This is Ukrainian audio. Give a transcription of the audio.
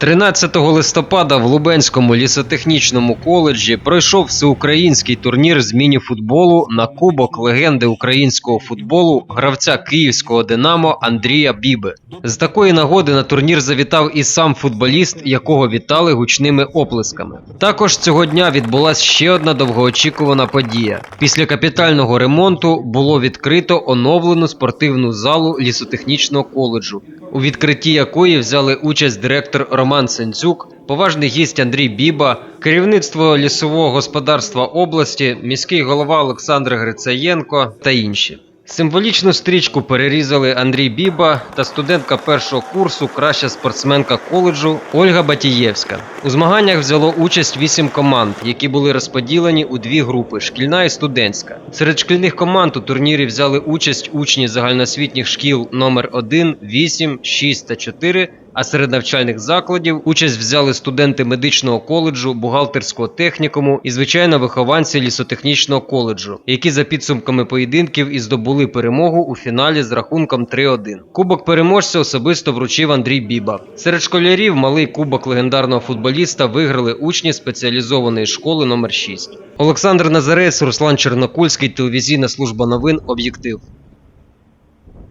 13 листопада в Лубенському лісотехнічному коледжі пройшов всеукраїнський турнір з міні-футболу на кубок легенди українського футболу гравця київського Динамо Андрія Біби. З такої нагоди на турнір завітав і сам футболіст, якого вітали гучними оплесками. Також цього дня відбулася ще одна довгоочікувана подія. Після капітального ремонту було відкрито оновлену спортивну залу лісотехнічного коледжу, у відкритті якої взяли участь директор Роман Сенцюк, поважний гість Андрій Біба, керівництво лісового господарства області, міський голова Олександр Грицаєнко та інші. Символічну стрічку перерізали Андрій Біба та студентка першого курсу, краща спортсменка коледжу Ольга Батієвська. У змаганнях взяло участь вісім команд, які були розподілені у дві групи шкільна і студентська. Серед шкільних команд у турнірі взяли участь учні загальноосвітніх шкіл номер 1, 8, 6 та 4, а серед навчальних закладів участь взяли студенти медичного коледжу, бухгалтерського технікуму і, звичайно, вихованці лісотехнічного коледжу, які за підсумками поєдинків і здобули перемогу у фіналі з рахунком 3-1. Кубок переможця особисто вручив Андрій Біба. Серед школярів малий кубок легендарного футболіста виграли учні спеціалізованої школи номер 6. Олександр Назарець, Руслан Чернокульський, телевізійна служба новин, об'єктив.